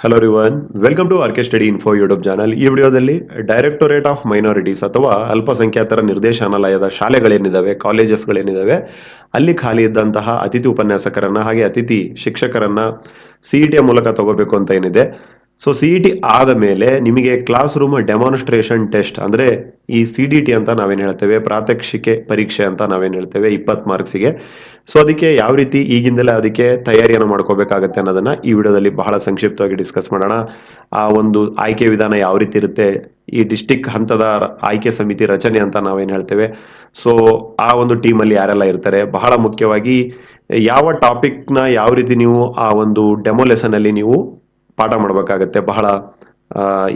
Hello ರಿವನ್ welcome to RK study info YouTube channel ಈ ವಿಡಿಯೋದಲ್ಲಿ directorate of minorities ಅಥವಾ ಅಲ್ಪಸಂಖ್ಯಾತರ ನಿರ್ದೇಶನಾಲಯದ ಶಾಲೆಗಳೇನಿದ್ದಾವೆ ಕಾಲೇಜಸ್ಗಳೇನಿದ್ದಾವೆ ಅಲ್ಲಿ ಖಾಲಿ ಇದ್ದಂತಹ ಅತಿಥಿ ಉಪನ್ಯಾಸಕರನ್ನ ಹಾಗೆ ಅತಿಥಿ ಶಿಕ್ಷಕರನ್ನ ಸಿ ಟಿಯ ಮೂಲಕ ತಗೋಬೇಕು ಅಂತ ಏನಿದೆ. ಸೊ ಸಿ ಇ ಟಿ ಆದ ಮೇಲೆ ನಿಮಗೆ ಕ್ಲಾಸ್ ರೂಮ್ ಡೆಮಾನ್ಸ್ಟ್ರೇಷನ್ ಟೆಸ್ಟ್ ಅಂದ್ರೆ ಈ ಸಿ ಡಿ ಟಿ ಅಂತ ನಾವೇನು ಹೇಳ್ತೇವೆ, ಪ್ರಾತ್ಯಕ್ಷಿಕೆ ಪರೀಕ್ಷೆ ಅಂತ ನಾವೇನು ಹೇಳ್ತೇವೆ, ಇಪ್ಪತ್ತು ಮಾರ್ಕ್ಸಿಗೆ ಸೊ ಅದಕ್ಕೆ ಯಾವ ರೀತಿ ಈಗಿಂದಲೇ ಅದಕ್ಕೆ ತಯಾರಿಯನ್ನು ಮಾಡ್ಕೋಬೇಕಾಗತ್ತೆ ಅನ್ನೋದನ್ನ ಈ ವಿಡಿಯೋದಲ್ಲಿ ಬಹಳ ಸಂಕ್ಷಿಪ್ತವಾಗಿ ಡಿಸ್ಕಸ್ ಮಾಡೋಣ. ಆ ಒಂದು ಆಯ್ಕೆ ವಿಧಾನ ಯಾವ ರೀತಿ ಇರುತ್ತೆ, ಈ ಡಿಸ್ಟಿಕ್ ಹಂತದ ಆಯ್ಕೆ ಸಮಿತಿ ರಚನೆ ಅಂತ ನಾವೇನು ಹೇಳ್ತೇವೆ. ಸೊ ಆ ಒಂದು ಟೀಮಲ್ಲಿ ಯಾರೆಲ್ಲ ಇರ್ತಾರೆ, ಬಹಳ ಮುಖ್ಯವಾಗಿ ಯಾವ ಟಾಪಿಕ್ನ ಯಾವ ರೀತಿ ನೀವು ಆ ಒಂದು ಡೆಮೋ ಲೆಸನ್ ಅಲ್ಲಿ ನೀವು ಪಾಠ ಮಾಡಬೇಕಾಗತ್ತೆ. ಬಹಳ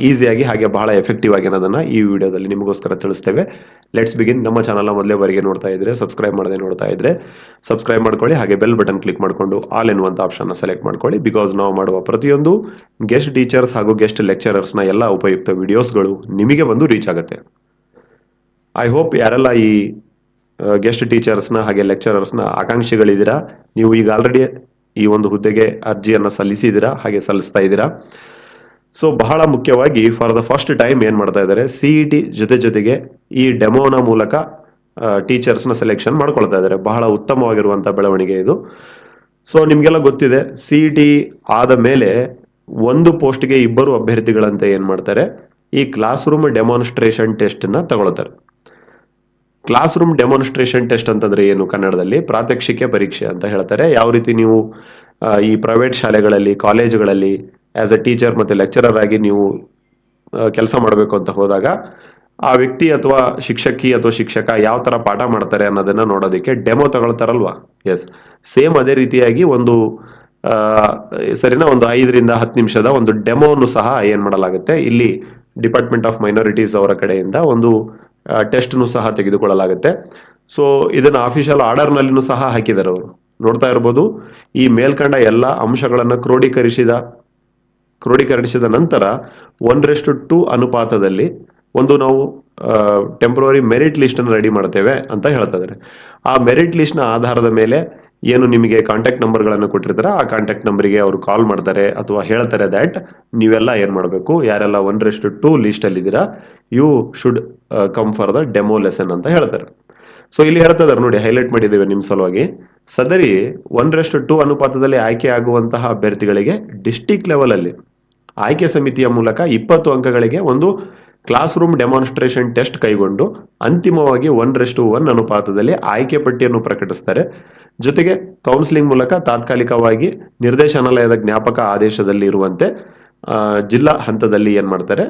ಈಸಿಯಾಗಿ ಹಾಗೆ ಬಹಳ ಎಫೆಕ್ಟಿವ್ ಆಗಿ ಅನ್ನೋದನ್ನು ಈ ವಿಡಿಯೋದಲ್ಲಿ ನಿಮಗೋಸ್ಕರ ತಿಳಿಸ್ತೇವೆ. ಲೆಟ್ಸ್ ಬಿಗಿನ್ ನಮ್ಮ ಚಾನಲ್ನ ಮೊದಲೇ ವರೆಗೆ ನೋಡ್ತಾ ಇದ್ರೆ ಸಬ್ಸ್ಕ್ರೈಬ್ ಮಾಡದೆ ನೋಡ್ತಾ ಇದ್ರೆ ಸಬ್ಸ್ಕ್ರೈಬ್ ಮಾಡ್ಕೊಳ್ಳಿ, ಹಾಗೆ ಬೆಲ್ ಬಟನ್ ಕ್ಲಿಕ್ ಮಾಡಿಕೊಂಡು ಆಲ್ ಎನ್ನುವಂಥ ಆಪ್ಷನ್ನ ಸೆಲೆಕ್ಟ್ ಮಾಡ್ಕೊಳ್ಳಿ. ಬಿಕಾಸ್ ನಾವು ಮಾಡುವ ಪ್ರತಿಯೊಂದು ಗೆಸ್ಟ್ ಟೀಚರ್ಸ್ ಹಾಗೂ ಗೆಸ್ಟ್ ಲೆಕ್ಚರರ್ಸ್ನ ಎಲ್ಲ ಉಪಯುಕ್ತ ವಿಡಿಯೋಸ್ಗಳು ನಿಮಗೆ ಬಂದು ರೀಚ್ ಆಗುತ್ತೆ. ಐ ಹೋಪ್ ಯಾರೆಲ್ಲ ಈ ಗೆಸ್ಟ್ ಟೀಚರ್ಸ್ನ ಹಾಗೆ ಲೆಕ್ಚರರ್ಸ್ನ ಆಕಾಂಕ್ಷಿಗಳಿದ್ದೀರಾ? ನೀವು ಈಗ ಆಲ್ರೆಡಿ ಈ ಒಂದು ಹುದ್ದೆಗೆ ಅರ್ಜಿಯನ್ನು ಸಲ್ಲಿಸಿದ್ದೀರಾ? ಹಾಗೆ ಸಲ್ಲಿಸ್ತಾ ಇದ್ದೀರಾ? ಸೊ ಬಹಳ ಮುಖ್ಯವಾಗಿ ಫಾರ್ ದ ಫಸ್ಟ್ ಟೈಮ್ ಏನು ಮಾಡ್ತಾ ಇದ್ದಾರೆ? ಸಿ ಇ ಟಿ ಜೊತೆ ಜೊತೆಗೆ ಈ ಡೆಮೋನ ಮೂಲಕ ಟೀಚರ್ಸ್ನ ಸೆಲೆಕ್ಷನ್ ಮಾಡ್ಕೊಳ್ತಾ ಇದ್ದಾರೆ. ಬಹಳ ಉತ್ತಮವಾಗಿರುವಂಥ ಬೆಳವಣಿಗೆ ಇದು. ಸೊ ನಿಮಗೆಲ್ಲ ಗೊತ್ತಿದೆ ಸಿ ಇ ಟಿ ಆದ ಮೇಲೆ ಒಂದು ಪೋಸ್ಟ್ಗೆ ಇಬ್ಬರು ಅಭ್ಯರ್ಥಿಗಳಂತೆ ಏನು ಮಾಡ್ತಾರೆ? ಈ ಕ್ಲಾಸ್ ರೂಮ್ ಡೆಮಾನ್ಸ್ಟ್ರೇಷನ್ ಟೆಸ್ಟನ್ನು ತಗೊಳ್ತಾರೆ. ಕ್ಲಾಸ್ ರೂಮ್ ಡೆಮಾನ್ಸ್ಟ್ರೇಷನ್ ಟೆಸ್ಟ್ ಅಂತಂದ್ರೆ ಏನು ಕನ್ನಡದಲ್ಲಿ? ಪ್ರಾತ್ಯಕ್ಷಿಕೆ ಪರೀಕ್ಷೆ ಅಂತ ಹೇಳ್ತಾರೆ. ಯಾವ ರೀತಿ ನೀವು ಈ ಪ್ರೈವೇಟ್ ಶಾಲೆಗಳಲ್ಲಿ ಕಾಲೇಜುಗಳಲ್ಲಿ ಆಸ್ ಎ ಟೀಚರ್ ಮತ್ತೆ ಲೆಕ್ಚರರ್ ಆಗಿ ನೀವು ಕೆಲಸ ಮಾಡಬೇಕು ಅಂತ ಹೋದಾಗ ಆ ವ್ಯಕ್ತಿ ಅಥವಾ ಶಿಕ್ಷಕಿ ಅಥವಾ ಶಿಕ್ಷಕ ಯಾವ ತರ ಪಾಠ ಮಾಡ್ತಾರೆ ಅನ್ನೋದನ್ನ ನೋಡೋದಕ್ಕೆ ಡೆಮೋ ತಗೊಳ್ತಾರಲ್ವಾ? ಎಸ್ ಸೇಮ್ ಅದೇ ರೀತಿಯಾಗಿ ಒಂದು ಸರಿನಾ, ಒಂದು ಐದರಿಂದ ಹತ್ತು ನಿಮಿಷದ ಒಂದು ಡೆಮೋನು ಸಹ ಏನ್ ಮಾಡಲಾಗುತ್ತೆ? ಇಲ್ಲಿ ಡಿಪಾರ್ಟ್ಮೆಂಟ್ ಆಫ್ ಮೈನಾರಿಟೀಸ್ ಅವರ ಕಡೆಯಿಂದ ಒಂದು ಟೆಸ್ಟ್ನು ಸಹ ತೆಗೆದುಕೊಳ್ಳಲಾಗುತ್ತೆ. ಸೊ ಇದನ್ನು ಅಫಿಷಿಯಲ್ ಆರ್ಡರ್ನಲ್ಲಿನೂ ಸಹ ಹಾಕಿದ್ದಾರೆ ಅವರು. ನೋಡ್ತಾ ಇರ್ಬೋದು, ಈ ಮೇಲ್ಕಂಡ ಎಲ್ಲ ಅಂಶಗಳನ್ನು ಕ್ರೋಢೀಕರಿಸಿದ ಕ್ರೋಢೀಕರಿಸಿದ ನಂತರ ಒನ್ ರೆಸ್ಟ್ ಟು ಅನುಪಾತದಲ್ಲಿ ಒಂದು ನಾವು ಟೆಂಪ್ರವರಿ ಮೆರಿಟ್ ಲಿಸ್ಟ್ ಅನ್ನು ರೆಡಿ ಮಾಡ್ತೇವೆ ಅಂತ ಹೇಳ್ತಾ ಇದ್ದಾರೆ. ಆ ಮೆರಿಟ್ ಲಿಸ್ಟ್ನ ಆಧಾರದ ಮೇಲೆ ಏನು ನಿಮಗೆ ಕಾಂಟ್ಯಾಕ್ಟ್ ನಂಬರ್ಗಳನ್ನು ಕೊಟ್ಟಿರ್ತಾರೆ ಆ ಕಾಂಟ್ಯಾಕ್ಟ್ ನಂಬರಿಗೆ ಅವರು ಕಾಲ್ ಮಾಡ್ತಾರೆ ಅಥವಾ ಹೇಳ್ತಾರೆ ದ್ಯಾಟ್ ನೀವೆಲ್ಲ ಏನು ಮಾಡಬೇಕು? ಯಾರೆಲ್ಲ ಒಂದರಷ್ಟು ಟು ಲಿಸ್ಟ್ ಅಲ್ಲಿ ಇದ್ದೀರಾ you should come for the demo lesson ಅಂತ ಹೇಳ್ತಾರೆ. ಸೊ ಇಲ್ಲಿ ಹೇಳ್ತಾ ನೋಡಿ ಹೈಲೈಟ್ ಮಾಡಿದ್ದೇವೆ ನಿಮ್ಮ ಸಲುವಾಗಿ. ಸದರಿ ಒನ್ ರೆಸ್ಟ್ ಟು ಅನುಪಾತದಲ್ಲಿ ಆಯ್ಕೆ ಆಗುವಂತಹ ಅಭ್ಯರ್ಥಿಗಳಿಗೆ ಡಿಸ್ಟಿಕ್ ಲೆವೆಲಲ್ಲಿ ಆಯ್ಕೆ ಸಮಿತಿಯ ಮೂಲಕ ಇಪ್ಪತ್ತು ಅಂಕಗಳಿಗೆ ಒಂದು ಕ್ಲಾಸ್ ರೂಮ್ ಡೆಮಾನ್ಸ್ಟ್ರೇಷನ್ ಟೆಸ್ಟ್ ಕೈಗೊಂಡು ಅಂತಿಮವಾಗಿ ಒನ್ ರೆಸ್ಟ್ ಒನ್ ಅನುಪಾತದಲ್ಲಿ ಆಯ್ಕೆ ಪಟ್ಟಿಯನ್ನು ಪ್ರಕಟಿಸ್ತಾರೆ. ಜೊತೆಗೆ ಕೌನ್ಸಿಲಿಂಗ್ ಮೂಲಕ ತಾತ್ಕಾಲಿಕವಾಗಿ ನಿರ್ದೇಶನಾಲಯದ ಜ್ಞಾಪಕ ಆದೇಶದಲ್ಲಿ ಇರುವಂತೆ ಜಿಲ್ಲಾ ಹಂತದಲ್ಲಿ ಏನ್ ಮಾಡ್ತಾರೆ,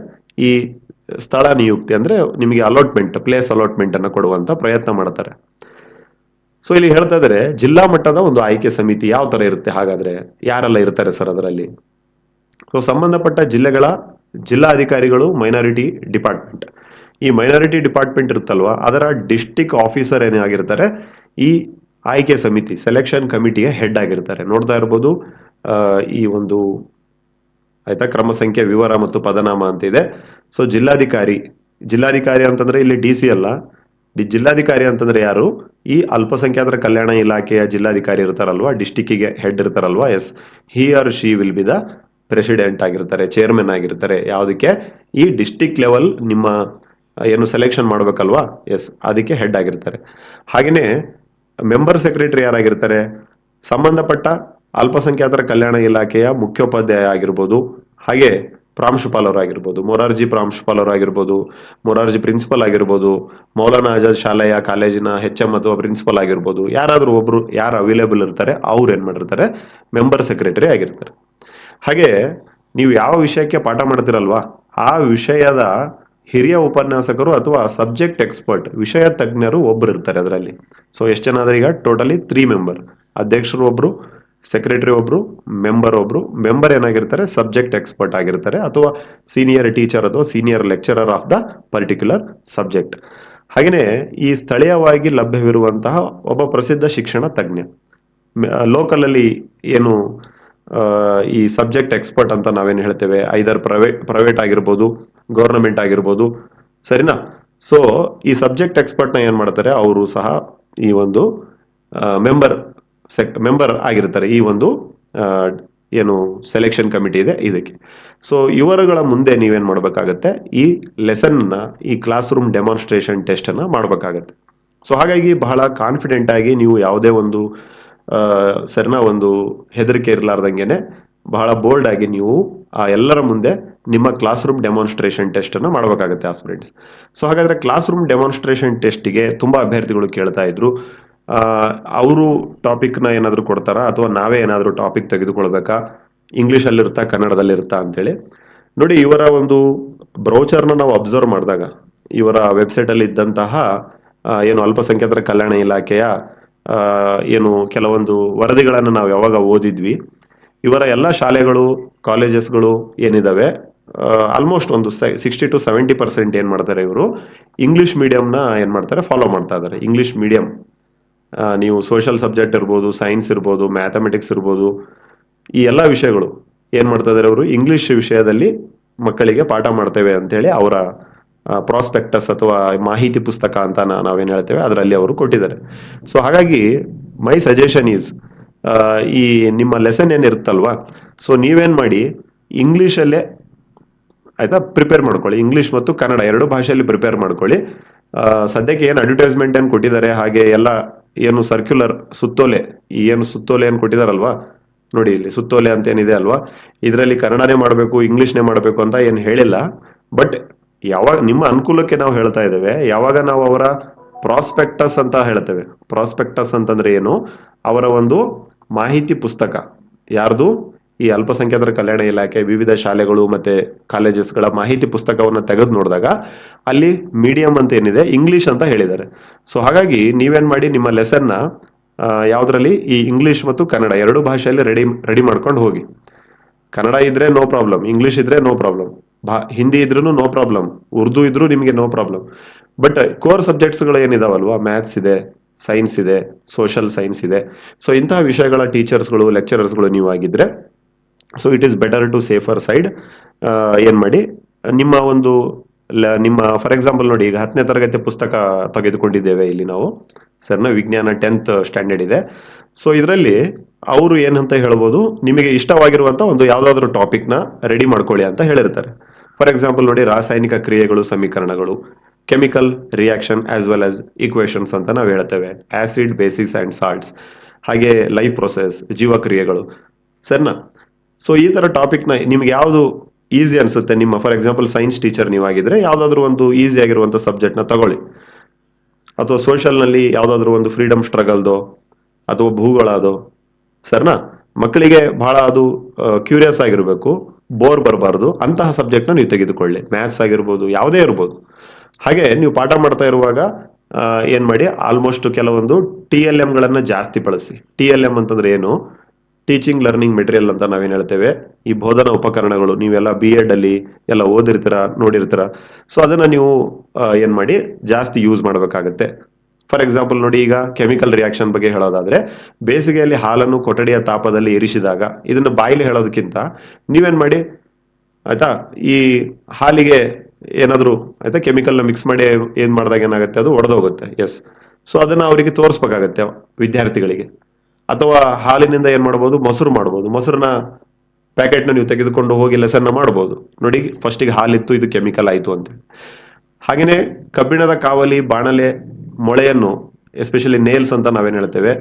ಈ ಸ್ಥಳ ನಿಯುಕ್ತಿ ಅಂದ್ರೆ ನಿಮಗೆ ಅಲಾಟ್ಮೆಂಟ್ ಪ್ಲೇಸ್ ಅಲಾಟ್ಮೆಂಟ್ ಅನ್ನು ಕೊಡುವಂತ ಪ್ರಯತ್ನ ಮಾಡ್ತಾರೆ. ಸೊ ಇಲ್ಲಿ ಹೇಳ್ತಾ ಇದ್ರೆ, ಜಿಲ್ಲಾ ಮಟ್ಟದ ಒಂದು ಆಯ್ಕೆ ಸಮಿತಿ ಯಾವ ತರ ಇರುತ್ತೆ? ಹಾಗಾದ್ರೆ ಯಾರೆಲ್ಲ ಇರ್ತಾರೆ ಸರ್ ಅದರಲ್ಲಿ? ಸೊ ಸಂಬಂಧಪಟ್ಟ ಜಿಲ್ಲೆಗಳ ಜಿಲ್ಲಾ ಅಧಿಕಾರಿಗಳು ಮೈನಾರಿಟಿ ಡಿಪಾರ್ಟ್ಮೆಂಟ್ ಈ ಮೈನಾರಿಟಿ ಡಿಪಾರ್ಟ್ಮೆಂಟ್ ಇರುತ್ತಲ್ವಾ, ಅದರ ಡಿಸ್ಟಿಕ್ ಆಫೀಸರ್ ಏನಾಗಿರ್ತಾರೆ ಈ ಆಯ್ಕೆ ಸಮಿತಿ ಸೆಲೆಕ್ಷನ್ ಕಮಿಟಿಯ ಹೆಡ್ ಆಗಿರ್ತಾರೆ. ನೋಡ್ತಾ ಇರ್ಬೋದು ಈ ಒಂದು, ಆಯ್ತಾ, ಕ್ರಮ ಸಂಖ್ಯೆ, ವಿವರ ಮತ್ತು ಪದನಾಮ ಅಂತ ಇದೆ. ಸೊ ಜಿಲ್ಲಾಧಿಕಾರಿ ಜಿಲ್ಲಾಧಿಕಾರಿ ಅಂತಂದ್ರೆ ಇಲ್ಲಿ ಡಿ ಸಿ ಅಲ್ಲ. ಜಿಲ್ಲಾಧಿಕಾರಿ ಅಂತಂದ್ರೆ ಯಾರು? ಈ ಅಲ್ಪಸಂಖ್ಯಾತರ ಕಲ್ಯಾಣ ಇಲಾಖೆಯ ಜಿಲ್ಲಾಧಿಕಾರಿ ಇರ್ತಾರಲ್ವಾ? ಡಿಸ್ಟಿಕ್ಕಿಗೆ head ಇರ್ತಾರಲ್ವಾ? Yes he or she will be the president ಆಗಿರ್ತಾರೆ ಚೇರ್ಮನ್ ಆಗಿರ್ತಾರೆ. ಯಾವುದಕ್ಕೆ? ಈ ಡಿಸ್ಟಿಕ್ ಲೆವೆಲ್ ನಿಮ್ಮ, ಏನು ಸೆಲೆಕ್ಷನ್ ಮಾಡ್ಬೇಕಲ್ವಾ? ಎಸ್ ಅದಕ್ಕೆ ಹೆಡ್ ಆಗಿರ್ತಾರೆ. ಹಾಗೆಯೇ ಮೆಂಬರ್ ಸೆಕ್ರೆಟರಿ ಯಾರಾಗಿರ್ತಾರೆ? ಸಂಬಂಧಪಟ್ಟ ಅಲ್ಪಸಂಖ್ಯಾತರ ಕಲ್ಯಾಣ ಇಲಾಖೆಯ ಮುಖ್ಯೋಪಾಧ್ಯಾಯ ಆಗಿರ್ಬೋದು. ಹಾಗೆ ಪ್ರಾಂಶುಪಾಲರಾಗಿರ್ಬೋದು ಮೊರಾರ್ಜಿ ಪ್ರಾಂಶುಪಾಲರಾಗಿರ್ಬೋದು ಮೊರಾರ್ಜಿ ಪ್ರಿನ್ಸಿಪಲ್ ಆಗಿರ್ಬೋದು. ಮೌಲಾನಾ ಆಜಾದ್ ಶಾಲೆಯ ಕಾಲೇಜಿನ ಹೆಚ್ ಎಂ ಅಥವಾ ಪ್ರಿನ್ಸಿಪಲ್ ಆಗಿರ್ಬೋದು. ಯಾರಾದರೂ ಒಬ್ರು ಯಾರು ಅವೈಲೇಬಲ್ ಇರ್ತಾರೆ, ಅವ್ರು ಏನ್ ಮಾಡಿರ್ತಾರೆ? ಮೆಂಬರ್ ಸೆಕ್ರೆಟರಿ ಆಗಿರ್ತಾರೆ. ಹಾಗೆ ನೀವು ಯಾವ ವಿಷಯಕ್ಕೆ ಪಾಠ ಮಾಡ್ತಿರಲ್ವಾ? ಆ ವಿಷಯದ ಹಿರಿಯ ಉಪನ್ಯಾಸಕರು ಅಥವಾ ಸಬ್ಜೆಕ್ಟ್ ಎಕ್ಸ್ಪರ್ಟ್, ವಿಷಯ ತಜ್ಞರು ಒಬ್ಬರು ಇರ್ತಾರೆ ಅದರಲ್ಲಿ. ಸೊ ಎಷ್ಟು ಜನ ಆದ್ರೆ ಈಗ ಟೋಟಲಿ ತ್ರೀ ಮೆಂಬರ್. ಅಧ್ಯಕ್ಷರು ಒಬ್ರು, ಸೆಕ್ರೆಟರಿ ಒಬ್ರು, ಮೆಂಬರ್ ಒಬ್ರು. ಮೆಂಬರ್ ಏನಾಗಿರ್ತಾರೆ? ಸಬ್ಜೆಕ್ಟ್ ಎಕ್ಸ್ಪರ್ಟ್ ಆಗಿರ್ತಾರೆ ಅಥವಾ ಸೀನಿಯರ್ ಟೀಚರ್ ಅಥವಾ senior lecturer of the particular subject. ಹಾಗೆಯೇ ಈ ಸ್ಥಳೀಯವಾಗಿ ಲಭ್ಯವಿರುವಂತಹ ಒಬ್ಬ ಪ್ರಸಿದ್ಧ ಶಿಕ್ಷಣ ತಜ್ಞ. ಲೋಕಲಲ್ಲಿ ಏನು ಈ ಸಬ್ಜೆಕ್ಟ್ ಎಕ್ಸ್ಪರ್ಟ್ ಅಂತ ನಾವೇನು ಹೇಳ್ತೇವೆ ಐದರ್ ಪ್ರೈವೇಟ್ ಪ್ರೈವೇಟ್ ಆಗಿರ್ಬೋದು ಗೌರ್ನಮೆಂಟ್ ಆಗಿರ್ಬೋದು. ಸರಿನಾ? ಸೊ ಈ ಸಬ್ಜೆಕ್ಟ್ ಎಕ್ಸ್ಪರ್ಟ್ನ ಏನು ಮಾಡ್ತಾರೆ, ಅವರು ಸಹ ಈ ಒಂದು ಮೆಂಬರ್ ಸೆಕ್ ಮೆಂಬರ್ ಆಗಿರ್ತಾರೆ. ಈ ಒಂದು ಏನು ಸೆಲೆಕ್ಷನ್ ಕಮಿಟಿ ಇದೆ ಇದಕ್ಕೆ. ಸೊ ಇವರುಗಳ ಮುಂದೆ ನೀವೇನು ಮಾಡಬೇಕಾಗತ್ತೆ, ಈ ಲೆಸನ್ನ ಈ ಕ್ಲಾಸ್ ರೂಮ್ ಡೆಮಾನ್ಸ್ಟ್ರೇಷನ್ ಟೆಸ್ಟನ್ನು ಮಾಡಬೇಕಾಗತ್ತೆ. ಸೊ ಹಾಗಾಗಿ ಬಹಳ ಕಾನ್ಫಿಡೆಂಟ್ ಆಗಿ ನೀವು ಯಾವುದೇ ಒಂದು ಸರ್ನ ಒಂದು ಹೆದರಿಕೆ ಇರಲಾರ್ದಂಗೆನೆ ಬಹಳ ಬೋಲ್ಡ್ ಆಗಿ ನೀವು ಆ ಎಲ್ಲರ ಮುಂದೆ ನಿಮ್ಮ ಕ್ಲಾಸ್ ರೂಮ್ ಡೆಮಾನ್ಸ್ಟ್ರೇಷನ್ ಟೆಸ್ಟ್ ಅನ್ನ ಮಾಡಬೇಕಾಗುತ್ತೆ ಆಸ್ಪಿರೆಂಟ್ಸ್ ಸೊ ಹಾಗಾದ್ರೆ ಕ್ಲಾಸ್ ರೂಮ್ ಡೆಮಾನ್ಸ್ಟ್ರೇಷನ್ ಟೆಸ್ಟ್ಗೆ ತುಂಬಾ ಅಭ್ಯರ್ಥಿಗಳು ಕೇಳ್ತಾ ಇದ್ರು. ಅವರು ಟಾಪಿಕ್ನ ಏನಾದರೂ ಕೊಡ್ತಾರಾ? ಅಥವಾ ನಾವೇ ಏನಾದರೂ ಟಾಪಿಕ್ ತೆಗೆದುಕೊಳ್ಬೇಕಾ? ಇಂಗ್ಲೀಷಲ್ಲಿರುತ್ತಾ ಕನ್ನಡದಲ್ಲಿರುತ್ತಾ ಅಂತೇಳಿ ನೋಡಿ ಇವರ ಒಂದು ಬ್ರೌಚರ್ನ ನಾವು ಅಬ್ಸರ್ವ್ ಮಾಡಿದಾಗ ಇವರ ವೆಬ್ಸೈಟಲ್ಲಿ ಇದ್ದಂತಹ ಆ, ಏನು ಅಲ್ಪಸಂಖ್ಯಾತರ ಕಲ್ಯಾಣ ಇಲಾಖೆಯ ಏನು ಕೆಲವೊಂದು ವರದಿಗಳನ್ನು ನಾವು ಯಾವಾಗ ಓದಿದ್ವಿ. ಇವರ ಎಲ್ಲ ಶಾಲೆಗಳು, ಕಾಲೇಜಸ್ಗಳು ಏನಿದ್ದಾವೆ ಆಲ್ಮೋಸ್ಟ್ ಒಂದು ಸಿಕ್ಸ್ಟಿ ಟು ಸೆವೆಂಟಿ ಪರ್ಸೆಂಟ್ ಏನು ಮಾಡ್ತಾರೆ ಇವರು ಇಂಗ್ಲೀಷ್ ಮೀಡಿಯಂನ ಏನು ಮಾಡ್ತಾರೆ ಫಾಲೋ ಮಾಡ್ತಾ ಇದ್ದಾರೆ ಇಂಗ್ಲೀಷ್ ಮೀಡಿಯಂ ನೀವು ಸೋಷಿಯಲ್ ಸಬ್ಜೆಕ್ಟ್ ಇರ್ಬೋದು ಸೈನ್ಸ್ ಇರ್ಬೋದು ಮ್ಯಾಥಮೆಟಿಕ್ಸ್ ಇರ್ಬೋದು, ಈ ಎಲ್ಲ ವಿಷಯಗಳು ಏನು ಮಾಡ್ತಾ ಇದ್ದಾರೆ ಅವರು ಇಂಗ್ಲೀಷ್ ವಿಷಯದಲ್ಲಿ ಮಕ್ಕಳಿಗೆ ಪಾಠ ಮಾಡ್ತೇವೆ ಅಂತೇಳಿ ಅವರ ಪ್ರಾಸ್ಪೆಕ್ಟಸ್ ಅಥವಾ ಮಾಹಿತಿ ಪುಸ್ತಕ ಅಂತ ನಾವೇನು ಹೇಳ್ತೇವೆ, ಅದರಲ್ಲಿ ಅವರು ಕೊಟ್ಟಿದ್ದಾರೆ. ಸೊ ಹಾಗಾಗಿ ಮೈ ಸಜೆಷನ್ ಈಸ್ ಈ ನಿಮ್ಮ ಲೆಸನ್ ಏನಿರುತ್ತಲ್ವಾ ಸೊ ನೀವೇನು ಮಾಡಿ ಇಂಗ್ಲೀಷಲ್ಲೇ ಆಯಿತಾ ಪ್ರಿಪೇರ್ ಮಾಡ್ಕೊಳ್ಳಿ. ಇಂಗ್ಲಿಷ್ ಮತ್ತು ಕನ್ನಡ ಎರಡು ಭಾಷೆಯಲ್ಲಿ ಪ್ರಿಪೇರ್ ಮಾಡ್ಕೊಳ್ಳಿ. ಸದ್ಯಕ್ಕೆ ಏನು ಅಡ್ವರ್ಟೈಸ್ಮೆಂಟ್ ಏನು ಕೊಟ್ಟಿದ್ದಾರೆ, ಹಾಗೆ ಎಲ್ಲ ಏನು ಸರ್ಕ್ಯುಲರ್ ಸುತ್ತೋಲೆ ಏನು ಸುತ್ತೋಲೆ ಏನು ಕೊಟ್ಟಿದಾರಲ್ವಾ, ನೋಡಿ ಇಲ್ಲಿ ಸುತ್ತೋಲೆ ಅಂತ ಏನಿದೆ ಅಲ್ವಾ, ಇದರಲ್ಲಿ ಕನ್ನಡನೇ ಮಾಡಬೇಕು ಇಂಗ್ಲಿಷ್ನೇ ಮಾಡಬೇಕು ಅಂತ ಏನು ಹೇಳಿಲ್ಲ ಬಟ್ ಯಾವಾಗ ನಿಮ್ಮ ಅನುಕೂಲಕ್ಕೆ ನಾವು ಹೇಳ್ತಾ ಇದ್ದೇವೆ, ಯಾವಾಗ ನಾವು ಅವರ ಪ್ರಾಸ್ಪೆಕ್ಟಸ್ ಅಂತ ಹೇಳ್ತೇವೆ. ಪ್ರಾಸ್ಪೆಕ್ಟಸ್ ಅಂತಂದ್ರೆ ಏನು? ಅವರ ಒಂದು ಮಾಹಿತಿ ಪುಸ್ತಕ. ಯಾರ್ದು? ಈ ಅಲ್ಪಸಂಖ್ಯಾತರ ಕಲ್ಯಾಣ ಇಲಾಖೆ, ವಿವಿಧ ಶಾಲೆಗಳು ಮತ್ತೆ ಕಾಲೇಜಸ್ಗಳ ಮಾಹಿತಿ ಪುಸ್ತಕವನ್ನು ತೆಗೆದು ನೋಡಿದಾಗ ಅಲ್ಲಿ ಮೀಡಿಯಂ ಅಂತ ಏನಿದೆ, ಇಂಗ್ಲಿಷ್ ಅಂತ ಹೇಳಿದ್ದಾರೆ. ಸೊ ಹಾಗಾಗಿ ನೀವೇನ್ ಮಾಡಿ, ನಿಮ್ಮ ಲೆಸನ್ನ ಯಾವುದರಲ್ಲಿ? ಈ ಇಂಗ್ಲಿಷ್ ಮತ್ತು ಕನ್ನಡ ಎರಡು ಭಾಷೆಯಲ್ಲಿ ರೆಡಿ ರೆಡಿ ಮಾಡ್ಕೊಂಡು ಹೋಗಿ. ಕನ್ನಡ ಇದ್ರೆ ನೋ ಪ್ರಾಬ್ಲಮ್ ಇಂಗ್ಲಿಷ್ ಇದ್ರೆ ನೋ ಪ್ರಾಬ್ಲಮ್ ಭಾ ಹಿಂದಿ ಇದ್ರೂ ನೋ ಪ್ರಾಬ್ಲಮ್ ಉರ್ದು ಇದ್ರೂ ನಿಮಗೆ ನೋ ಪ್ರಾಬ್ಲಮ್ ಬಟ್ ಕೋರ್ ಸಬ್ಜೆಕ್ಟ್ಸ್ಗಳು ಏನಿದಾವಲ್ವಾ? ಮ್ಯಾಥ್ಸ್ ಇದೆ ಸೈನ್ಸ್ ಇದೆ ಸೋಷಲ್ ಸೈನ್ಸ್ ಇದೆ. ಸೊ ಇಂತಹ ವಿಷಯಗಳ ಟೀಚರ್ಸ್ಗಳು ಲೆಕ್ಚರರ್ಸ್ಗಳು ನೀವು ಆಗಿದ್ರೆ so it is better to safer side ಏನು ಮಾಡಿ? ನಿಮ್ಮ ಒಂದು ನಿಮ್ಮ ಫಾರ್ ಎಕ್ಸಾಂಪಲ್ ನೋಡಿ, ಈಗ ಹತ್ತನೇ ತರಗತಿ ಪುಸ್ತಕ ತೆಗೆದುಕೊಂಡಿದ್ದೇವೆ ಇಲ್ಲಿ ನಾವು. ಸರ್ನ ವಿಜ್ಞಾನ ಟೆಂತ್ ಸ್ಟ್ಯಾಂಡರ್ಡ್ ಇದೆ. ಸೊ ಇದರಲ್ಲಿ ಅವರು ಏನಂತ ಹೇಳ್ಬೋದು? ನಿಮಗೆ ಇಷ್ಟವಾಗಿರುವಂಥ ಒಂದು ಯಾವುದಾದ್ರೂ ಟಾಪಿಕ್ನ ರೆಡಿ ಮಾಡ್ಕೊಳ್ಳಿ ಅಂತ ಹೇಳಿರ್ತಾರೆ. ಫಾರ್ ಎಕ್ಸಾಂಪಲ್ ನೋಡಿ, ರಾಸಾಯನಿಕ ಕ್ರಿಯೆಗಳು, ಸಮೀಕರಣಗಳು chemical reaction as well as equations ಅಂತ ನಾವು ಹೇಳ್ತೇವೆ. ಆಸಿಡ್ ಬೇಸಿಸ್ ಅಂಡ್ ಸಾಲ್ಟ್ಸ್ ಹಾಗೆ ಲೈಫ್ ಪ್ರೊಸೆಸ್ ಜೀವಕ್ರಿಯೆಗಳು. ಸರಿನಾ ಸೊ ಈ ತರ ಟಾಪಿಕ್ನ ನಿಮ್ಗೆ ಯಾವುದು ಈಸಿ ಅನ್ಸುತ್ತೆ? ನಿಮ್ಮ ಫಾರ್ ಎಕ್ಸಾಂಪಲ್ ಸೈನ್ಸ್ ಟೀಚರ್ ನೀವಾಗಿದ್ರೆ ಯಾವುದಾದ್ರೂ ಒಂದು ಈಸಿ ಆಗಿರುವಂತ ಸಬ್ಜೆಕ್ಟ್ನ ತಗೊಳ್ಳಿ. ಅಥವಾ ಸೋಷಲ್ನಲ್ಲಿ ನಲ್ಲಿ ಯಾವ್ದಾದ್ರು ಒಂದು ಫ್ರೀಡಮ್ ಸ್ಟ್ರಗಲ್ದೋ ಅಥವಾ ಭೂಗೋಳದೋ. ಸರ್ನಾ ಮಕ್ಕಳಿಗೆ ಬಹಳ ಅದು ಕ್ಯೂರಿಯಸ್ ಆಗಿರಬೇಕು. ಬೋರ್ ಬರಬಾರ್ದು. ಅಂತಹ ಸಬ್ಜೆಕ್ಟ್ನ ನೀವು ತೆಗೆದುಕೊಳ್ಳಿ. ಮ್ಯಾಥ್ಸ್ ಆಗಿರ್ಬೋದು, ಯಾವುದೇ ಇರ್ಬೋದು. ಹಾಗೆ ನೀವು ಪಾಠ ಮಾಡ್ತಾ ಇರುವಾಗ ಏನು ಮಾಡಿ? ಆಲ್ಮೋಸ್ಟ್ ಕೆಲವೊಂದು ಟಿ ಎಲ್ ಎಮ್ಗಳನ್ನು ಜಾಸ್ತಿ ಬಳಸಿ. ಟಿ ಎಲ್ ಎಂ ಅಂತಂದ್ರೆ ಏನು? ಟೀಚಿಂಗ್ ಲರ್ನಿಂಗ್ ಮೆಟೀರಿಯಲ್ ಅಂತ ನಾವೇನು ಹೇಳ್ತೇವೆ? ಈ ಬೋಧನಾ ಉಪಕರಣಗಳು. ನೀವೆಲ್ಲ ಬಿ ಎಡ್ ಅಲ್ಲಿ ಎಲ್ಲ ಓದಿರ್ತೀರ? ನೋಡಿರ್ತೀರ? ಸೊ ಅದನ್ನು ನೀವು ಏನು ಮಾಡಿ? ಜಾಸ್ತಿ ಯೂಸ್ ಮಾಡಬೇಕಾಗತ್ತೆ. ಫಾರ್ ಎಕ್ಸಾಂಪಲ್ ನೋಡಿ ಈಗ ಕೆಮಿಕಲ್ ರಿಯಾಕ್ಷನ್ ಬಗ್ಗೆ ಹೇಳೋದಾದ್ರೆ, ಬೇಸಿಗೆಯಲ್ಲಿ ಹಾಲನ್ನು ಕೊಠಡಿಯ ತಾಪದಲ್ಲಿ ಇರಿಸಿದಾಗ ಇದನ್ನು ಬಾಯಿಲಿ ಹೇಳೋದಕ್ಕಿಂತ ನೀವೇನ್ ಮಾಡಿ, ಆಯ್ತಾ, ಈ ಹಾಲಿಗೆ ಏನಾದರೂ, ಆಯ್ತಾ ಕೆಮಿಕಲ್ನ ಮಿಕ್ಸ್ ಮಾಡಿ ಏನ್ ಮಾಡಿದಾಗ ಏನಾಗುತ್ತೆ, ಅದು ಒಡೆದೋಗುತ್ತೆ ಎಸ್ ಸೊ ಅದನ್ನ ಅವರಿಗೆ ತೋರಿಸ್ಬೇಕಾಗತ್ತೆ ವಿದ್ಯಾರ್ಥಿಗಳಿಗೆ. ಅಥವಾ ಹಾಲಿನಿಂದ ಏನ್ ಮಾಡ್ಬೋದು, ಮೊಸರು ಮಾಡ್ಬೋದು. ಮೊಸರನ್ನ ಪ್ಯಾಕೆಟ್ನ ನೀವು ತೆಗೆದುಕೊಂಡು ಹೋಗಿ ಲೆಸನ್ನ ಮಾಡ್ಬೋದು. ನೋಡಿ ಫಸ್ಟಿಗೆ ಹಾಲಿತ್ತು, ಇದು ಕೆಮಿಕಲ್ ಆಯ್ತು ಅಂತ ಹಾಗೇನೆ ಕಬ್ಬಿಣದ ಕಾವಲಿ, ಬಾಣಲೆ ಮೊಳೆಯನ್ನು ಎಸ್ಪೆಷಲಿ ನೇಲ್ಸ್ ಅಂತ ನಾವೇನು ಹೇಳ್ತೇವೆ,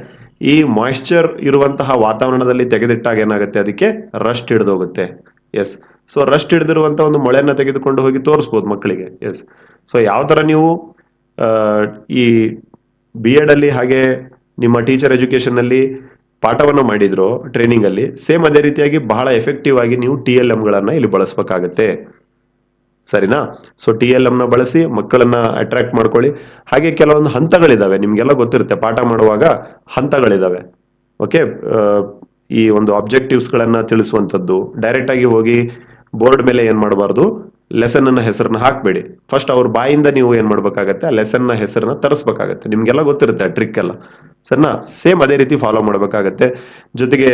ಈ ಮಾಯಿಶ್ಚರ್ ಇರುವಂತಹ ವಾತಾವರಣದಲ್ಲಿ ತೆಗೆದಿಟ್ಟಾಗ ಏನಾಗುತ್ತೆ? ಅದಕ್ಕೆ ರಸ್ಟ್ ಹಿಡಿದೋಗುತ್ತೆ. ಎಸ್ ಸೊ ರಸ್ಟ್ ಹಿಡಿದಿರುವಂತ ಒಂದು ಮೊಳೆಯನ್ನ ತೆಗೆದುಕೊಂಡು ಹೋಗಿ ತೋರಿಸ್ಬೋದು ಮಕ್ಕಳಿಗೆ. ಎಸ್ ಸೊ ಯಾವ ಥರ ನೀವು ಈ ಬಿ ಎಡಲ್ಲಿ ಹಾಗೆ ನಿಮ್ಮ ಟೀಚರ್ ಎಜುಕೇಶನ್ ಅಲ್ಲಿ ಪಾಠವನ್ನ ಮಾಡಿದ್ರು ಟ್ರೈನಿಂಗ್ ಅಲ್ಲಿ ಸೇಮ್ ಅದೇ ರೀತಿಯಾಗಿ ಬಹಳ ಎಫೆಕ್ಟಿವ್ ಆಗಿ ನೀವು ಟಿ ಎಲ್ ಎಮ್ಗಳನ್ನು ಇಲ್ಲಿ ಬಳಸಬೇಕಾಗತ್ತೆ. ಸರಿನಾ? ಸೊ ಟಿ ಎಲ್ನ ಬಳಸಿ ಮಕ್ಕಳನ್ನ ಅಟ್ರಾಕ್ಟ್ ಮಾಡ್ಕೊಳ್ಳಿ. ಹಾಗೆ ಕೆಲವೊಂದು ಹಂತಗಳಿದಾವೆ. ನಿಮ್ಗೆಲ್ಲ ಗೊತ್ತಿರುತ್ತೆ ಪಾಠ ಮಾಡುವಾಗ ಹಂತಗಳಿದಾವೆ. ಓಕೆ ಈ ಒಂದು ಅಬ್ಜೆಕ್ಟಿವ್ಸ್ಗಳನ್ನ ತಿಳಿಸುವಂಥದ್ದು. ಡೈರೆಕ್ಟ್ ಆಗಿ ಹೋಗಿ ಬೋರ್ಡ್ ಮೇಲೆ ಏನ್ ಮಾಡಬಾರ್ದು? ಲೆಸನ್ ಅನ್ನ ಹೆಸರನ್ನ ಹಾಕ್ಬೇಡಿ. ಫಸ್ಟ್ ಅವ್ರ ಬಾಯಿಂದ ನೀವು ಏನ್ ಮಾಡ್ಬೇಕಾಗತ್ತೆ? ಆ ಲೆಸನ್ನ ಹೆಸರನ್ನ ತರಿಸ್ಬೇಕಾಗತ್ತೆ. ನಿಮ್ಗೆಲ್ಲ ಗೊತ್ತಿರುತ್ತೆ ಟ್ರಿಕ್ ಎಲ್ಲ. ಸರಿನಾ? ಸೇಮ್ ಅದೇ ರೀತಿ ಫಾಲೋ ಮಾಡ್ಬೇಕಾಗತ್ತೆ. ಜೊತೆಗೆ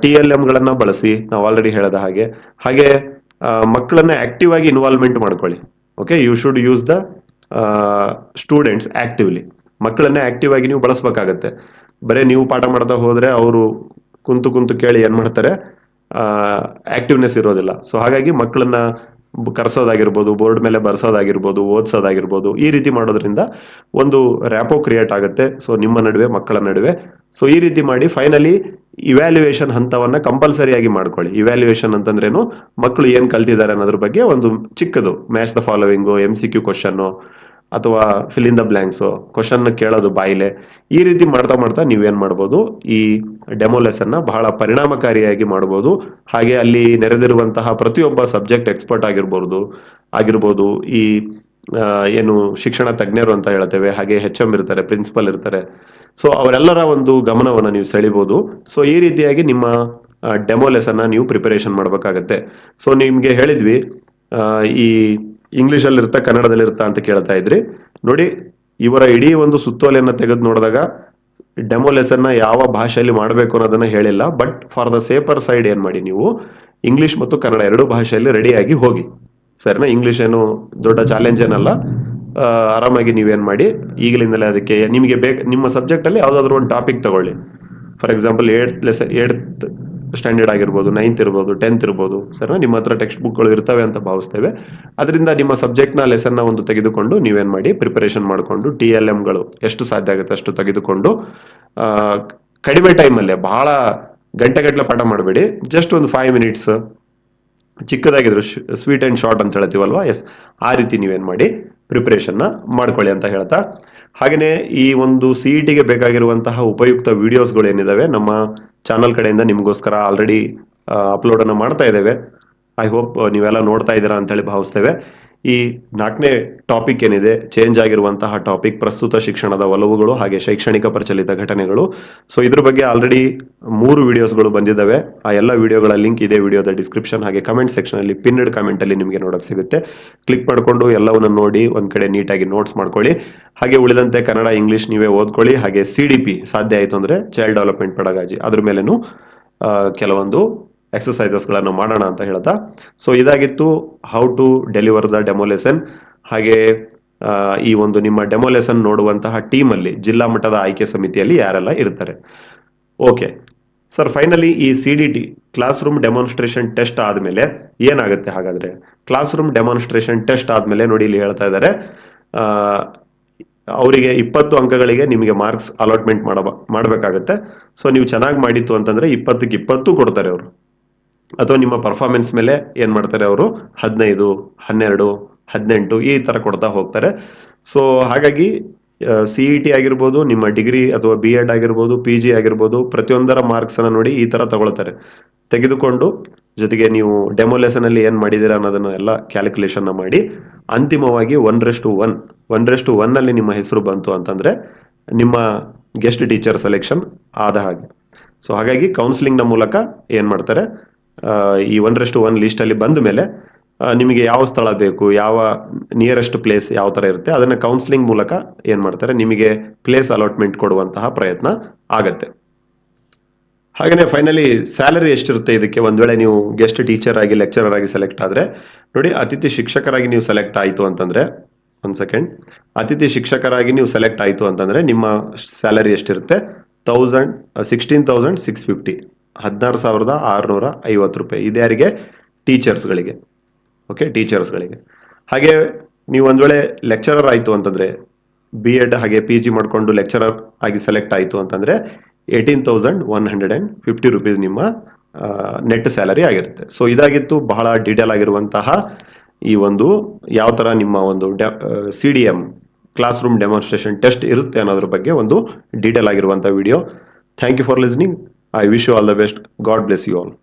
ಟಿ ಎಲ್ ಗಳನ್ನ ಬಳಸಿ ನಾವು ಆಲ್ರೆಡಿ ಹೇಳದ ಹಾಗೆ. ಹಾಗೆ ಆ, ಮಕ್ಕಳನ್ನ ಆಕ್ಟಿವ್ ಆಗಿ ಇನ್ವಾಲ್ವ್ಮೆಂಟ್ ಮಾಡ್ಕೊಳ್ಳಿ. Okay you should use the students actively ಮಕ್ಕಳನ್ನ ಆಕ್ಟಿವ್ ಆಗಿ ನೀವು ಬಳಸಬೇಕಾಗತ್ತೆ. ಬರೀ ನೀವು ಪಾಠ ಮಾಡ್ತಾ ಹೋದ್ರೆ ಅವರು ಕುಂತು ಕುಂತು ಕೇಳಿ ಏನ್ ಮಾಡ್ತಾರೆ? ಆಕ್ಟಿವ್ನೆಸ್ ಇರೋದಿಲ್ಲ. ಸೊ ಹಾಗಾಗಿ ಮಕ್ಕಳನ್ನ ಕರ್ಸೋದಾಗಿರ್ಬೋದು, ಬೋರ್ಡ್ ಮೇಲೆ ಬರ್ಸೋದಾಗಿರ್ಬೋದು, ಓದಿಸೋದಾಗಿರ್ಬೋದು, ಈ ರೀತಿ ಮಾಡೋದ್ರಿಂದ ಒಂದು ರ್ಯಾಪೋ ಕ್ರಿಯೇಟ್ ಆಗುತ್ತೆ. ಸೊ, ನಿಮ್ಮ ನಡುವೆ, ಮಕ್ಕಳ ನಡುವೆ. ಸೊ, ಈ ರೀತಿ ಮಾಡಿ ಫೈನಲಿ ಇವ್ಯಾಲ್ಯೂಯೇಷನ್ ಹಂತವನ್ನು ಕಂಪಲ್ಸರಿಯಾಗಿ ಮಾಡ್ಕೊಳ್ಳಿ. ಇವ್ಯಾಲ್ಯೂಯೇಷನ್ ಅಂತಂದ್ರೇನು ಮಕ್ಕಳು ಏನು ಕಲ್ತಿದ್ದಾರೆ ಅನ್ನೋದ್ರ ಬಗ್ಗೆ ಒಂದು ಚಿಕ್ಕದು. Match the following M C Q question ಅಥವಾ fill in the blanks question ಕೇಳೋದು ಬಾಯಿಲೆ, ಈ ರೀತಿ ಮಾಡ್ತಾ ಮಾಡ್ತಾ ನೀವೇನು ಮಾಡ್ಬೋದು? ಈ ಡೆಮೋ ಲೆಸನ್ನ ಬಹಳ ಪರಿಣಾಮಕಾರಿಯಾಗಿ ಮಾಡ್ಬೋದು. ಹಾಗೆ ಅಲ್ಲಿ ನೆರೆದಿರುವಂತಹ ಪ್ರತಿಯೊಬ್ಬ ಸಬ್ಜೆಕ್ಟ್ ಎಕ್ಸ್ಪರ್ಟ್ ಆಗಿರ್ಬೋದು ಆಗಿರ್ಬೋದು, ಈ ಏನು ಶಿಕ್ಷಣ ತಜ್ಞರು ಅಂತ ಹೇಳ್ತೇವೆ, ಹಾಗೆ ಹೆಚ್ ಎಂ ಇರ್ತಾರೆ ಪ್ರಿನ್ಸಿಪಲ್ ಇರ್ತಾರೆ. ಸೊ ಅವರೆಲ್ಲರ ಒಂದು ಗಮನವನ್ನು ನೀವು ಸೆಳಿಬೋದು. ಸೊ ಈ ರೀತಿಯಾಗಿ ನಿಮ್ಮ ಡೆಮೋ ಲೆಸನ್ನ ನೀವು ಪ್ರಿಪರೇಷನ್ ಮಾಡಬೇಕಾಗತ್ತೆ. ಸೊ ನಿಮಗೆ ಹೇಳಿದ್ವಿ ಈ ಇಂಗ್ಲಿಷಲ್ಲಿ ಇರ್ತಾ ಕನ್ನಡದಲ್ಲಿ ಇರ್ತಾ ಅಂತ ಕೇಳ್ತಾ ಇದ್ರಿ. ನೋಡಿ, ಇವರ ಇಡೀ ಒಂದು ಸುತ್ತೋಲೆಯನ್ನು ತೆಗೆದು ನೋಡಿದಾಗ ಡೆಮೋ ಲೆಸನ್ನ ಯಾವ ಭಾಷೆಯಲ್ಲಿ ಮಾಡಬೇಕು ಅನ್ನೋದನ್ನ ಹೇಳಿಲ್ಲ. But for the safer side ಏನು ಮಾಡಿ ನೀವು, ಇಂಗ್ಲಿಷ್ ಮತ್ತು ಕನ್ನಡ ಎರಡೂ ಭಾಷೆಯಲ್ಲಿ ರೆಡಿಯಾಗಿ ಹೋಗಿ. ಸರಿನಾ? ಇಂಗ್ಲಿಷ್ ಏನು ದೊಡ್ಡ ಚಾಲೆಂಜ್ ಏನಲ್ಲ. ಆರಾಮಾಗಿ ನೀವೇನು ಮಾಡಿ, ಈಗಲಿಂದಲೇ ಅದಕ್ಕೆ ನಿಮಗೆ ಬೇಕು, ನಿಮ್ಮ ಸಬ್ಜೆಕ್ಟಲ್ಲಿ ಯಾವ್ದಾದ್ರು ಒಂದು ಟಾಪಿಕ್ ತಗೊಳ್ಳಿ. For example eight lesson eight standard ಆಗಿರ್ಬೋದು ನೈನ್ತ್ ಇರ್ಬೋದು ಟೆಂತ್ ಇರ್ಬೋದು ಸರ್ ನಿಮ್ಮ ಹತ್ರ ಟೆಕ್ಸ್ಟ್ ಬುಕ್ಗಳು ಇರ್ತವೆ ಅಂತ ಭಾವಿಸ್ತೇವೆ. ಅದರಿಂದ ನಿಮ್ಮ ಸಬ್ಜೆಕ್ಟ್ನ ಲೆಸನ್ನ ಒಂದು ತೆಗೆದುಕೊಂಡು ನೀವೇನು ಮಾಡಿ ಪ್ರಿಪರೇಷನ್ ಮಾಡಿಕೊಂಡು ಟಿ ಎಲ್ ಎಮ್ಗಳು ಎಷ್ಟು ಸಾಧ್ಯ ಆಗುತ್ತೆ ಅಷ್ಟು ತೆಗೆದುಕೊಂಡು ಕಡಿಮೆ ಟೈಮಲ್ಲೇ ಬಹಳ ಗಂಟೆಗಟ್ಟಲೆ ಪಾಠ ಮಾಡಬೇಡಿ. ಜಸ್ಟ್ ಒಂದು ಫೈವ್ ಮಿನಿಟ್ಸ್ ಚಿಕ್ಕದಾಗಿದ್ರು ಸ್ವೀಟ್ ಆ್ಯಂಡ್ ಶಾರ್ಟ್ ಅಂತ ಹೇಳ್ತೀವಲ್ವಾ? ಎಸ್ ಆ ರೀತಿ ನೀವೇನು ಮಾಡಿ ಪ್ರಿಪ್ರೇಷನ್ನ ಮಾಡ್ಕೊಳ್ಳಿ ಅಂತ ಹೇಳ್ತಾ. ಹಾಗೆಯೇ ಈ ಒಂದು ಸಿ ಇ ಟಿಗೆ ಬೇಕಾಗಿರುವಂತಹ ಉಪಯುಕ್ತ ವಿಡಿಯೋಸ್ಗಳು ಏನಿದಾವೆ? ನಮ್ಮ ಚಾನಲ್ ಕಡೆಯಿಂದ ನಿಮಗೋಸ್ಕರ ಆಲ್ರೆಡಿ ಅಪ್ಲೋಡ್ ಅನ್ನ ಮಾಡ್ತಾ ಇದ್ದೇವೆ. ಐ ಹೋಪ್ ನೀವೆಲ್ಲ ನೋಡ್ತಾ ಇದ್ದೀರಾ ಅಂತೇಳಿ ಭಾವಿಸ್ತೇವೆ. ಈ ನಾಲ್ಕನೇ ಟಾಪಿಕ್ ಏನಿದೆ ಚೇಂಜ್ ಆಗಿರುವಂತಹ ಟಾಪಿಕ್ ಪ್ರಸ್ತುತ ಶಿಕ್ಷಣದ ಒಲವುಗಳು ಹಾಗೆ ಶೈಕ್ಷಣಿಕ ಪ್ರಚಲಿತ ಘಟನೆಗಳು. ಸೊ ಇದ್ರ ಬಗ್ಗೆ ಆಲ್ರೆಡಿ ಮೂರು ವಿಡಿಯೋಸ್ಗಳು ಬಂದಿದ್ದಾವೆ. ಆ ಎಲ್ಲ ವಿಡಿಯೋಗಳ ಲಿಂಕ್ ಇದೆ ವಿಡಿಯೋದ ಡಿಸ್ಕ್ರಿಪ್ಷನ್ ಹಾಗೆ ಕಮೆಂಟ್ ಸೆಕ್ಷನ್ ಅಲ್ಲಿ ಕಮೆಂಟಲ್ಲಿ ಕಮೆಂಟ್ ಅಲ್ಲಿ ನಿಮಗೆ ನೋಡಕ್ ಸಿಗುತ್ತೆ. ಕ್ಲಿಕ್ ಮಾಡಿಕೊಂಡು ಎಲ್ಲವನ್ನು ನೋಡಿ ಒಂದ್ ಕಡೆ ನೀಟಾಗಿ ನೋಟ್ಸ್ ಮಾಡ್ಕೊಳ್ಳಿ. ಹಾಗೆ ಉಳಿದಂತೆ ಕನ್ನಡ ಇಂಗ್ಲಿಷ್ ನೀವೇ ಓದ್ಕೊಳ್ಳಿ. ಹಾಗೆ ಸಿ ಸಾಧ್ಯ ಆಯಿತು ಅಂದ್ರೆ ಚೈಲ್ಡ್ ಡೆವಲಪ್ಮೆಂಟ್ ಪಡಗಾಜಿ ಅದ್ರ ಮೇಲೇನು ಕೆಲವೊಂದು ಎಕ್ಸಸೈಸಸ್ಗಳನ್ನು ಮಾಡೋಣ ಅಂತ ಹೇಳ್ತಾ. ಸೊ ಇದಾಗಿತ್ತು how to deliver the demo lesson ಹಾಗೆ ಈ ಒಂದು ನಿಮ್ಮ ಡೆಮೋಲೆಸನ್ ನೋಡುವಂತಹ ಟೀಮಲ್ಲಿ ಜಿಲ್ಲಾ ಮಟ್ಟದ ಆಯ್ಕೆ ಸಮಿತಿಯಲ್ಲಿ ಯಾರೆಲ್ಲ ಇರ್ತಾರೆ. ಓಕೆ ಸರ್ ಫೈನಲಿ ಈ C D T class room demonstration test ಆದಮೇಲೆ ಏನಾಗುತ್ತೆ ಹಾಗಾದ್ರೆ? ಕ್ಲಾಸ್ ರೂಮ್ ಡೆಮಾನ್ಸ್ಟ್ರೇಷನ್ ಟೆಸ್ಟ್ ಆದಮೇಲೆ ನೋಡಿ ಇಲ್ಲಿ ಹೇಳ್ತಾ ಇದ್ದಾರೆ. ಅವರಿಗೆ ಇಪ್ಪತ್ತು ಅಂಕಗಳಿಗೆ ನಿಮಗೆ ಮಾರ್ಕ್ಸ್ ಅಲಾಟ್ಮೆಂಟ್ ಮಾಡಬೇಕಾಗುತ್ತೆ ಮಾಡಬೇಕಾಗತ್ತೆ. ಸೊ ನೀವು ಚೆನ್ನಾಗಿ ಮಾಡಿತ್ತು ಅಂತಂದ್ರೆ ಇಪ್ಪತ್ತಕ್ಕೆ ಇಪ್ಪತ್ತು ಕೊಡ್ತಾರೆ ಅವರು. ಅಥವಾ ನಿಮ್ಮ ಪರ್ಫಾರ್ಮೆನ್ಸ್ ಮೇಲೆ ಏನು ಮಾಡ್ತಾರೆ ಅವರು? ಹದಿನೈದು, ಹನ್ನೆರಡು, ಹದಿನೆಂಟು ಈ ಥರ ಕೊಡ್ತಾ ಹೋಗ್ತಾರೆ. ಸೊ ಹಾಗಾಗಿ ಸಿ ಇ ಟಿ ಆಗಿರ್ಬೋದು, ನಿಮ್ಮ ಡಿಗ್ರಿ ಅಥವಾ ಬಿ ಎಡ್ ಆಗಿರ್ಬೋದು ಪಿ ಜಿ ಆಗಿರ್ಬೋದು, ಪ್ರತಿಯೊಂದರ ಮಾರ್ಕ್ಸನ್ನು ನೋಡಿ ಈ ಥರ ತಗೊಳ್ತಾರೆ. ತೆಗೆದುಕೊಂಡು, ಜೊತೆಗೆ ನೀವು ಡೆಮೋ ಏನು ಮಾಡಿದ್ದೀರಾ ಅನ್ನೋದನ್ನು ಎಲ್ಲ ಕ್ಯಾಲ್ಕುಲೇಷನ್ನ ಮಾಡಿ, ಅಂತಿಮವಾಗಿ one rest one one one ಅಲ್ಲಿ ನಿಮ್ಮ ಹೆಸರು ಬಂತು ಅಂತಂದರೆ, ನಿಮ್ಮ ಗೆಸ್ಟ್ ಟೀಚರ್ ಸೆಲೆಕ್ಷನ್ ಆದ ಹಾಗೆ. ಸೊ ಹಾಗಾಗಿ ಕೌನ್ಸಿಲಿಂಗ್ನ ಮೂಲಕ ಏನು ಮಾಡ್ತಾರೆ? ಈ ಒನ್ ರೆಸ್ಟು ಒನ್ ಲಿಸ್ಟ್ ಅಲ್ಲಿ ಬಂದ ಮೇಲೆ ನಿಮಗೆ ಯಾವ ಸ್ಥಳ ಬೇಕು, ಯಾವ ನಿಯರೆಸ್ಟ್ ಪ್ಲೇಸ್ ಯಾವ ತರ ಇರುತ್ತೆ, ಅದನ್ನ ಕೌನ್ಸಿಲಿಂಗ್ ಮೂಲಕ ಏನು ಮಾಡ್ತಾರೆ, ನಿಮಗೆ ಪ್ಲೇಸ್ ಅಲಾಟ್ಮೆಂಟ್ ಕೊಡುವಂತಹ ಪ್ರಯತ್ನ ಆಗತ್ತೆ. ಹಾಗೇನೆ ಫೈನಲಿ ಸ್ಯಾಲರಿ ಎಷ್ಟಿರುತ್ತೆ ಇದಕ್ಕೆ? ಒಂದ್ ವೇಳೆ ನೀವು ಗೆಸ್ಟ್ ಟೀಚರ್ ಆಗಿ ಲೆಕ್ಚರರ್ ಆಗಿ ಸೆಲೆಕ್ಟ್ ಆದ್ರೆ, ನೋಡಿ ಅತಿಥಿ ಶಿಕ್ಷಕರಾಗಿ ನೀವು ಸೆಲೆಕ್ಟ್ ಆಯ್ತು ಅಂತಂದ್ರೆ ಒಂದ್ ಸೆಕೆಂಡ್ ಅತಿಥಿ ಶಿಕ್ಷಕರಾಗಿ ನೀವು ಸೆಲೆಕ್ಟ್ ಆಯ್ತು ಅಂತಂದ್ರೆ, ನಿಮ್ಮ ಸ್ಯಾಲರಿ ಎಷ್ಟಿರುತ್ತೆ? Thousand sixteen thousand six fifty ಹದಿನಾರು ಸಾವಿರದ ಆರುನೂರ ಐವತ್ತು ರೂಪಾಯಿ. ಇದ್ಯಾರಿಗೆ ಟೀಚರ್ಸ್ಗಳಿಗೆ. ಓಕೆ ಟೀಚರ್ಸ್ಗಳಿಗೆ. ಹಾಗೆ ನೀವು ಒಂದು ವೇಳೆ ಲೆಕ್ಚರರ್ ಆಯಿತು ಅಂತಂದರೆ ಬಿ ಎಡ್ ಹಾಗೆ ಪಿ ಜಿ ಮಾಡಿಕೊಂಡು ಲೆಕ್ಚರರ್ ಆಗಿ ಸೆಲೆಕ್ಟ್ ಆಯಿತು ಅಂತಂದರೆ eighteen thousand one hundred and fifty rupees ನಿಮ್ಮ ನೆಟ್ ಸ್ಯಾಲರಿ ಆಗಿರುತ್ತೆ. ಸೊ ಇದಾಗಿತ್ತು ಬಹಳ ಡೀಟೇಲ್ ಆಗಿರುವಂತಹ ಈ ಒಂದು ಯಾವ ಥರ ನಿಮ್ಮ ಒಂದು C D M class room demonstration test ಇರುತ್ತೆ ಅನ್ನೋದ್ರ ಬಗ್ಗೆ ಒಂದು ಡೀಟೇಲ್ ಆಗಿರುವಂಥ video thank you for listening I wish you all the best. God bless you all.